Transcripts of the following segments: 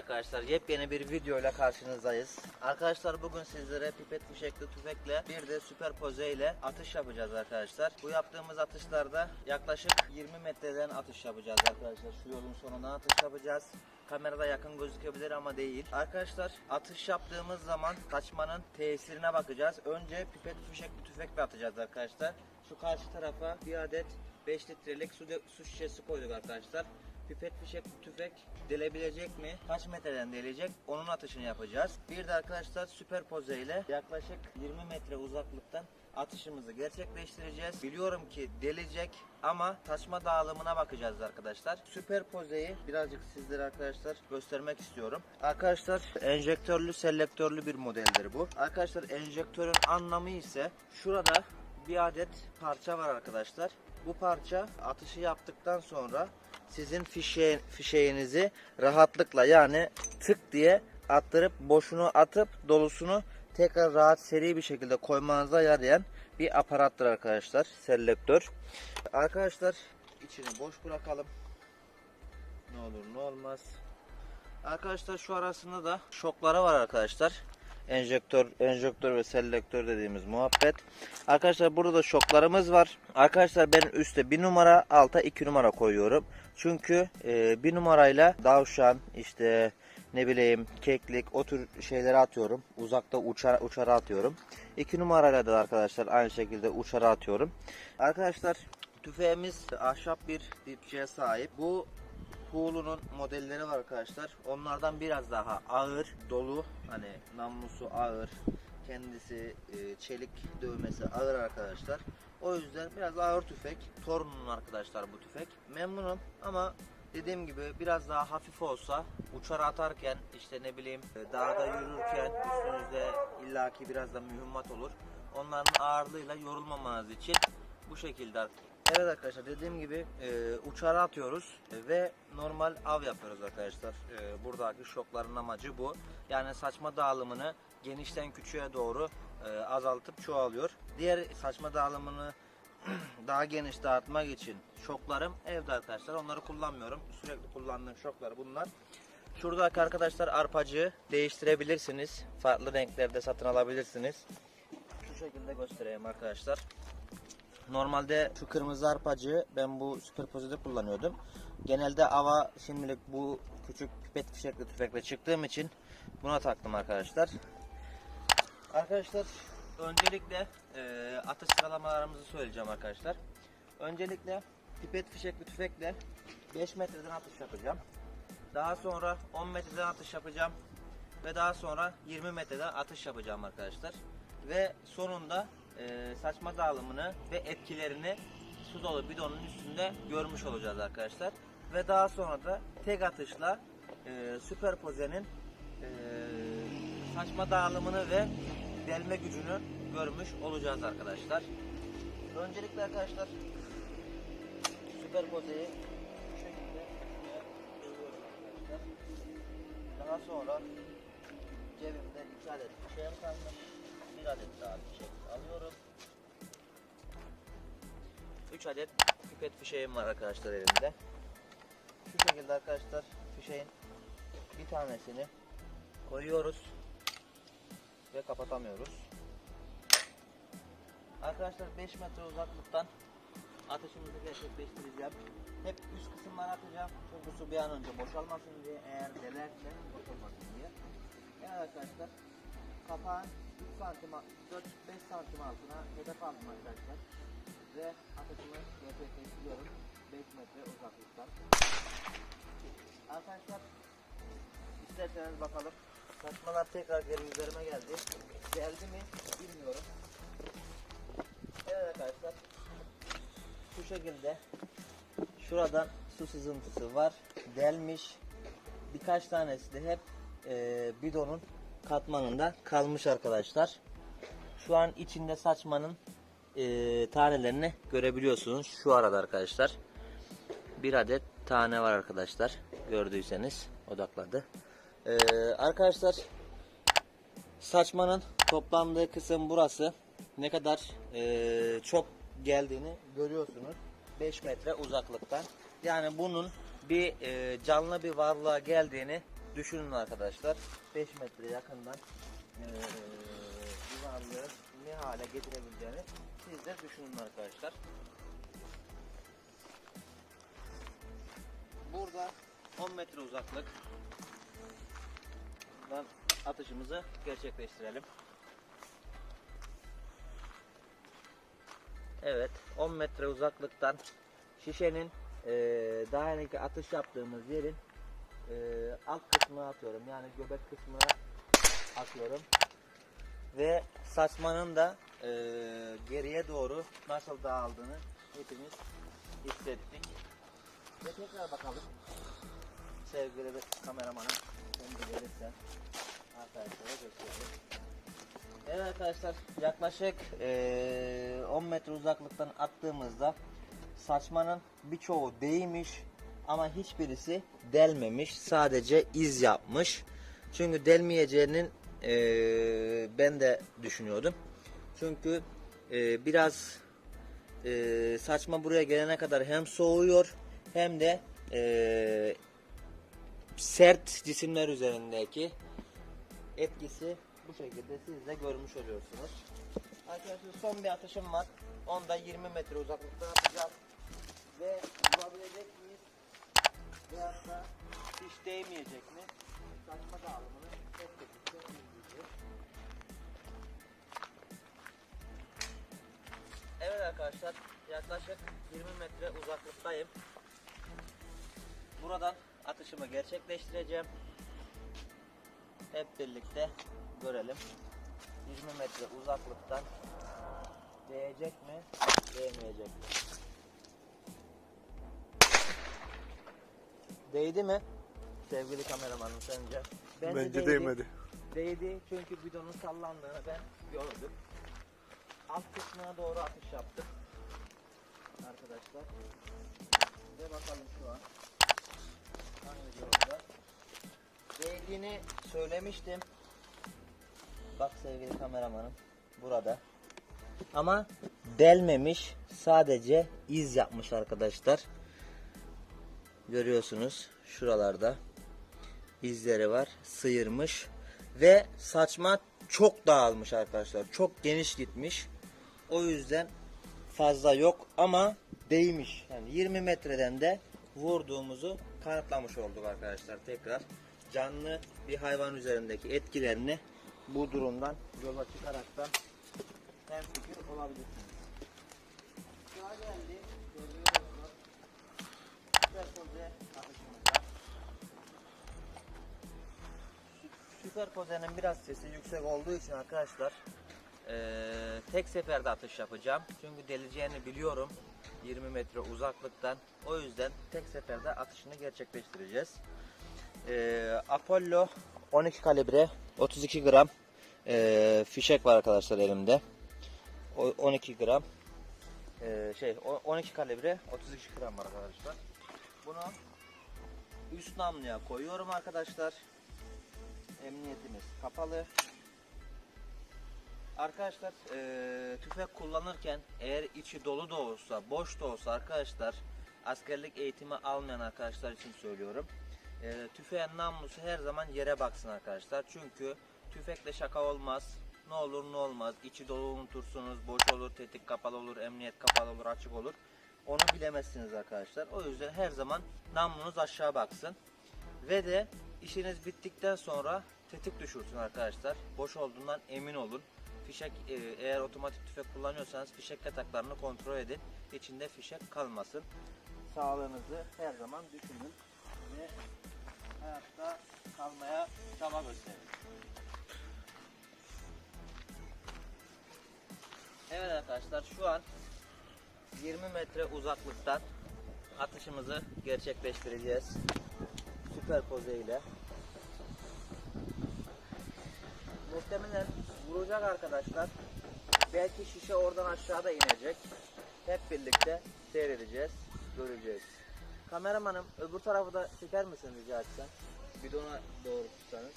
arkadaşlar yepyeni bir video ile karşınızdayız. Arkadaşlar bugün sizlere pipet fişekli tüfekle bir de süperpoze ile atış yapacağız arkadaşlar. Bu yaptığımız atışlarda yaklaşık 20 metreden atış yapacağız arkadaşlar. Şu yolun sonuna atış yapacağız. Kamerada yakın gözükebilir ama değil. Arkadaşlar atış yaptığımız zaman kaçmanın tesirine bakacağız. Önce pipet fişekli tüfekle atacağız arkadaşlar. Şu karşı tarafa bir adet 5 litrelik su, de- su şişesi koyduk arkadaşlar. Pipet fişek tüfek delebilecek mi? Kaç metreden delecek? Onun atışını yapacağız. Bir de arkadaşlar süperpoze ile yaklaşık 20 metre uzaklıktan atışımızı gerçekleştireceğiz. Biliyorum ki delecek ama taşma dağılımına bakacağız arkadaşlar. Süperpozeyi birazcık sizlere arkadaşlar göstermek istiyorum. Arkadaşlar enjektörlü selektörlü bir modeldir bu. Arkadaşlar enjektörün anlamı ise şurada bir adet parça var arkadaşlar. Bu parça atışı yaptıktan sonra sizin fişe, fişeğinizi rahatlıkla yani tık diye attırıp boşunu atıp dolusunu tekrar rahat seri bir şekilde koymanıza yarayan bir aparattır arkadaşlar. Selektör. Arkadaşlar içini boş bırakalım. Ne olur ne olmaz. Arkadaşlar şu arasında da şokları var arkadaşlar. Enjektör, enjektör ve selektör dediğimiz muhabbet. Arkadaşlar burada da şoklarımız var. Arkadaşlar ben üstte bir numara, alta iki numara koyuyorum. Çünkü e, bir numarayla davşan, işte ne bileyim keklik o tür şeyleri atıyorum. Uzakta uçar, uçara atıyorum. İki numarayla da arkadaşlar aynı şekilde uçara atıyorum. Arkadaşlar tüfeğimiz ahşap bir dipçiye sahip. Bu Hulu'nun modelleri var arkadaşlar. Onlardan biraz daha ağır, dolu. Hani namlusu ağır. Kendisi e, çelik dövmesi ağır arkadaşlar. O yüzden biraz ağır tüfek. Torun'un arkadaşlar bu tüfek. Memnunum ama dediğim gibi biraz daha hafif olsa uçar atarken işte ne bileyim e, dağda yürürken üstünüzde illaki biraz da mühimmat olur. Onların ağırlığıyla yorulmamanız için bu şekilde Evet arkadaşlar dediğim gibi e, uçara atıyoruz ve normal av yapıyoruz arkadaşlar. E, buradaki şokların amacı bu. Yani saçma dağılımını genişten küçüğe doğru e, azaltıp çoğalıyor. Diğer saçma dağılımını daha geniş dağıtmak için şoklarım evde arkadaşlar. Onları kullanmıyorum. Sürekli kullandığım şoklar bunlar. Şuradaki arkadaşlar arpacığı değiştirebilirsiniz. Farklı renklerde satın alabilirsiniz. Şu şekilde göstereyim arkadaşlar. Normalde şu kırmızı arpacığı ben bu süperpozide kullanıyordum. Genelde ava şimdilik bu küçük pipet fişekli tüfekle çıktığım için buna taktım arkadaşlar. Arkadaşlar öncelikle e, atış sıralamalarımızı söyleyeceğim arkadaşlar. Öncelikle pipet fişekli tüfekle 5 metreden atış yapacağım. Daha sonra 10 metreden atış yapacağım. Ve daha sonra 20 metreden atış yapacağım arkadaşlar. Ve sonunda e, saçma dağılımını ve etkilerini su dolu bidonun üstünde görmüş olacağız arkadaşlar. Ve daha sonra da tek atışla e, süperpozenin e, saçma dağılımını ve delme gücünü görmüş olacağız arkadaşlar. Öncelikle arkadaşlar süperpozeyi bu. Daha sonra cebimde 2 adet fişeğim kalmış. Bir adet daha fişek alıyorum. 3 adet pipet fişeğim var arkadaşlar elimde. Şu şekilde arkadaşlar fişeğin bir tanesini koyuyoruz ve kapatamıyoruz. Arkadaşlar 5 metre uzaklıktan atışımızı gerçekleştireceğim. Hep üst kısımlara atacağım. Çünkü su bir an önce boşalmasın diye eğer delerse boşalmasın diye. Evet arkadaşlar kapağın 3 santim 4-5 santim altına hedef aldım arkadaşlar. Ve atışımı gerçekleştiriyorum 5 metre uzaklıktan. Arkadaşlar isterseniz bakalım. Saçmalar tekrar geri üzerime geldi. Geldi mi bilmiyorum. Evet arkadaşlar. Şu şekilde şuradan su sızıntısı var. Delmiş. Birkaç tanesi de hep e, bidonun katmanında kalmış arkadaşlar. Şu an içinde saçmanın e, tanelerini görebiliyorsunuz. Şu arada arkadaşlar. Bir adet tane var arkadaşlar. Gördüyseniz odakladı. E, arkadaşlar saçmanın toplandığı kısım burası. Ne kadar e, çok geldiğini görüyorsunuz. 5 metre uzaklıktan. Yani bunun bir e, canlı bir varlığa geldiğini düşünün arkadaşlar. 5 metre yakından eee yuvarlığı ne hale getirebileceğini siz de düşünün arkadaşlar. Burada 10 metre uzaklık atışımızı gerçekleştirelim. Evet 10 metre uzaklıktan şişenin eee daha önceki atış yaptığımız yerin eee, alt kısmına atıyorum. Yani göbek kısmına atıyorum. Ve saçmanın da eee, geriye doğru nasıl dağıldığını hepimiz hissettik. Ve tekrar bakalım. Sevgili kameramanım sen gelirsen arkadaşlara gösterelim. Evet arkadaşlar yaklaşık eee, 10 metre uzaklıktan attığımızda saçmanın birçoğu değmiş ama hiçbirisi delmemiş. Sadece iz yapmış. Çünkü delmeyeceğinin eee, ben de düşünüyordum. Çünkü eee, biraz eee, saçma buraya gelene kadar hem soğuyor hem de eee, sert cisimler üzerindeki etkisi bu şekilde siz de görmüş oluyorsunuz. Arkadaşlar son bir atışım var. Onda 20 metre uzaklıkta atacağım. Ve vurabilecek miyiz? Veyahut da hiç değmeyecek mi? Saçma dağılımını hep birlikte izleyeceğiz. Evet arkadaşlar yaklaşık 20 metre uzaklıktayım. Buradan atışımı gerçekleştireceğim. Hep birlikte görelim. 20 metre uzaklıktan değecek mi, değmeyecek mi? Değdi mi? Sevgili kameramanım sence? Bence değmedi. Değdi çünkü bidonun sallandığını ben gördüm. Alt kısmına doğru atış yaptım. Arkadaşlar. Ve bakalım şu an. Hangi yolda? Değdiğini söylemiştim. Bak sevgili kameramanım. Burada. Ama delmemiş. Sadece iz yapmış arkadaşlar. Görüyorsunuz şuralarda izleri var. Sıyırmış ve saçma çok dağılmış arkadaşlar. Çok geniş gitmiş. O yüzden fazla yok ama değmiş. Yani 20 metreden de vurduğumuzu kanıtlamış olduk arkadaşlar. Tekrar canlı bir hayvan üzerindeki etkilerini bu durumdan yola çıkaraktan hem fikir olabilirsiniz. Sıra geldi. Görüyorsunuz. Atışımızda. Süperpozenin biraz sesi yüksek olduğu için arkadaşlar eee, tek seferde atış yapacağım. Çünkü deleceğini biliyorum 20 metre uzaklıktan. O yüzden tek seferde atışını gerçekleştireceğiz. Eee, Apollo 12 kalibre 32 gram eee, fişek var arkadaşlar elimde. O- 12 gram eee, şey o- 12 kalibre 32 gram var arkadaşlar. Bunu üst namluya koyuyorum arkadaşlar. Emniyetimiz kapalı. Arkadaşlar eee, tüfek kullanırken eğer içi dolu da olsa boş da olsa arkadaşlar askerlik eğitimi almayan arkadaşlar için söylüyorum. Eee tüfeğin namlusu her zaman yere baksın arkadaşlar. Çünkü tüfekle şaka olmaz. Ne olur ne olmaz. İçi dolu unutursunuz. Boş olur, tetik kapalı olur, emniyet kapalı olur, açık olur. Onu bilemezsiniz arkadaşlar. O yüzden her zaman namlunuz aşağı baksın. Ve de işiniz bittikten sonra tetik düşürsün arkadaşlar. Boş olduğundan emin olun. Fişek e, eğer otomatik tüfek kullanıyorsanız fişek yataklarını kontrol edin. İçinde fişek kalmasın. Sağlığınızı her zaman düşünün ve hayatta kalmaya çaba gösterin. Evet arkadaşlar şu an 20 metre uzaklıktan atışımızı gerçekleştireceğiz. Süperpoze ile. Muhtemelen vuracak arkadaşlar. Belki şişe oradan aşağıda inecek. Hep birlikte seyredeceğiz, göreceğiz. Kameramanım öbür tarafı da çeker misin rica etsem? Bidona doğru tutsanız.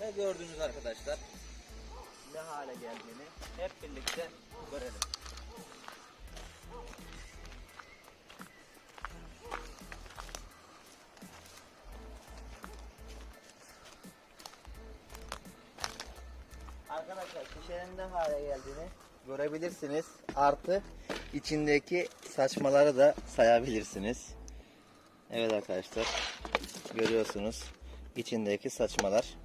Ve gördüğünüz arkadaşlar ne hale geldiğini hep birlikte görelim. Arkadaşlar şişenin ne hale geldiğini görebilirsiniz. Artı içindeki saçmaları da sayabilirsiniz. Evet arkadaşlar görüyorsunuz içindeki saçmalar.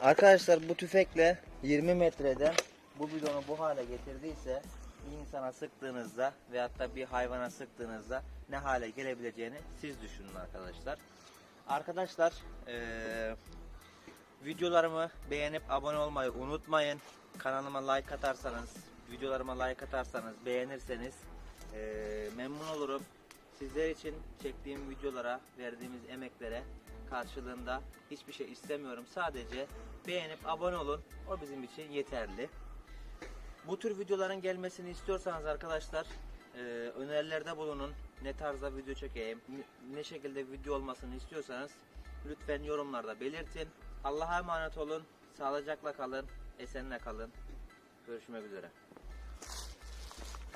Arkadaşlar bu tüfekle 20 metreden bu bidonu bu hale getirdiyse bir insana sıktığınızda veyahut da bir hayvana sıktığınızda ne hale gelebileceğini siz düşünün arkadaşlar. Arkadaşlar eee, videolarımı beğenip abone olmayı unutmayın. Kanalıma like atarsanız, videolarıma like atarsanız, beğenirseniz eee, memnun olurum. Sizler için çektiğim videolara, verdiğimiz emeklere karşılığında hiçbir şey istemiyorum. Sadece beğenip abone olun. O bizim için yeterli. Bu tür videoların gelmesini istiyorsanız arkadaşlar e, önerilerde bulunun. Ne tarzda video çekeyim, ne- şekilde video olmasını istiyorsanız lütfen yorumlarda belirtin. Allah'a emanet olun. Sağlıcakla kalın. Esenle kalın. Görüşmek üzere.